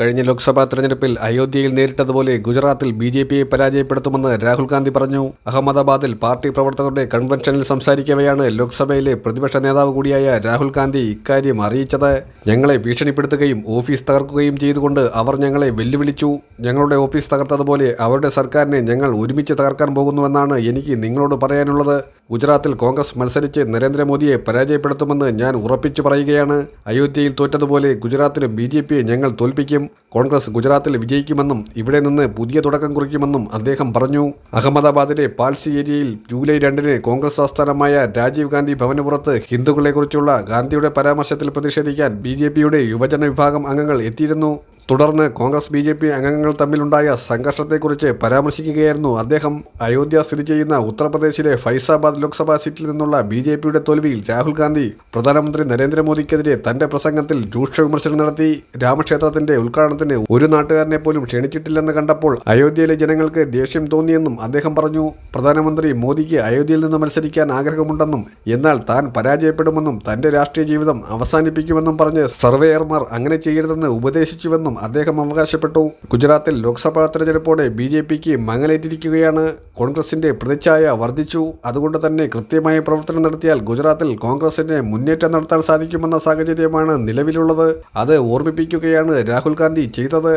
കഴിഞ്ഞ ലോക്സഭാ തെരഞ്ഞെടുപ്പിൽ അയോധ്യയിൽ നേരിട്ടതുപോലെ ഗുജറാത്തിൽ ബി ജെ പിയെ പരാജയപ്പെടുത്തുമെന്ന് രാഹുൽ ഗാന്ധി പറഞ്ഞു. അഹമ്മദാബാദിൽ പാർട്ടി പ്രവർത്തകരുടെ കൺവെൻഷനിൽ സംസാരിക്കവെയാണ് ലോക്സഭയിലെ പ്രതിപക്ഷ നേതാവ് കൂടിയായ രാഹുൽ ഗാന്ധി ഇക്കാര്യം അറിയിച്ചത്. ഞങ്ങളെ ഭീഷണിപ്പെടുത്തുകയും ഓഫീസ് തകർക്കുകയും ചെയ്തുകൊണ്ട് അവർ ഞങ്ങളെ വെല്ലുവിളിച്ചു. ഞങ്ങളുടെ ഓഫീസ് തകർത്തതുപോലെ അവരുടെ സർക്കാരിനെ ഞങ്ങൾ ഒരുമിച്ച് തകർക്കാൻ പോകുന്നുവെന്നാണ് എനിക്ക് നിങ്ങളോട് പറയാനുള്ളത്. ഗുജറാത്തിൽ കോൺഗ്രസ് മത്സരിച്ച് നരേന്ദ്രമോദിയെ പരാജയപ്പെടുത്തുമെന്ന് ഞാൻ ഉറപ്പിച്ചു പറയുകയാണ്. അയോധ്യയിൽ തോറ്റതുപോലെ ഗുജറാത്തിലും ബി ജെ പിയെ ഞങ്ങൾ തോൽപ്പിക്കും. കോൺഗ്രസ് ഗുജറാത്തിൽ വിജയിക്കുമെന്നും ഇവിടെ നിന്ന് പുതിയ തുടക്കം കുറിക്കുമെന്നും അദ്ദേഹം പറഞ്ഞു. അഹമ്മദാബാദിലെ പാൽസി ഏരിയയിൽ ജൂലൈ രണ്ടിന് കോൺഗ്രസ് ആസ്ഥാനമായ രാജീവ് ഗാന്ധി ഭവനപുറത്ത് ഹിന്ദുക്കളെക്കുറിച്ചുള്ള ഗാന്ധിയുടെ പരാമർശത്തിൽ പ്രതിഷേധിക്കാൻ ബി യുവജന വിഭാഗം അംഗങ്ങൾ എത്തിയിരുന്നു. തുടർന്ന് കോൺഗ്രസ് ബി ജെ പി അംഗങ്ങൾ തമ്മിലുണ്ടായ സംഘർഷത്തെക്കുറിച്ച് പരാമർശിക്കുകയായിരുന്നു അദ്ദേഹം. അയോധ്യ സ്ഥിതി ചെയ്യുന്ന ഉത്തർപ്രദേശിലെ ഫൈസാബാദ് ലോക്സഭാ സീറ്റിൽ നിന്നുള്ള ബി ജെ പിയുടെ തോൽവിയിൽ രാഹുൽ ഗാന്ധി പ്രധാനമന്ത്രി നരേന്ദ്രമോദിക്കെതിരെ തന്റെ പ്രസംഗത്തിൽ രൂക്ഷ വിമർശനം നടത്തി. രാമക്ഷേത്രത്തിന്റെ ഉദ്ഘാടനത്തിന് ഒരു നാട്ടുകാരനെ പോലും ക്ഷണിച്ചിട്ടില്ലെന്ന് കണ്ടപ്പോൾ അയോധ്യയിലെ ജനങ്ങൾക്ക് ദേഷ്യം തോന്നിയെന്നും അദ്ദേഹം പറഞ്ഞു. പ്രധാനമന്ത്രി മോദിക്ക് അയോധ്യയിൽ നിന്ന് മത്സരിക്കാൻ ആഗ്രഹമുണ്ടെന്നും എന്നാൽ താൻ പരാജയപ്പെടുമെന്നും തന്റെ രാഷ്ട്രീയ ജീവിതം അവസാനിപ്പിക്കുമെന്നും പറഞ്ഞ് സർവേയർമാർ അങ്ങനെ ചെയ്യരുതെന്ന് ഉപദേശിച്ചുവെന്നും അദ്ദേഹം അവകാശപ്പെട്ടു. ഗുജറാത്തിൽ ലോക്സഭാ തെരഞ്ഞെടുപ്പോടെ ബി ജെ പിക്ക് മങ്ങലേറ്റിരിക്കുകയാണ്. കോൺഗ്രസിന്റെ പ്രതിച്ഛായ വർദ്ധിച്ചു. അതുകൊണ്ട് തന്നെ കൃത്യമായ പ്രവർത്തനം നടത്തിയാൽ ഗുജറാത്തിൽ കോൺഗ്രസിന് മുന്നേറ്റം നടത്താൻ സാധിക്കുമെന്ന സാഹചര്യമാണ് നിലവിലുള്ളത്. അത് ഓർമ്മിപ്പിക്കുകയാണ് രാഹുൽ ഗാന്ധി ചെയ്തത്.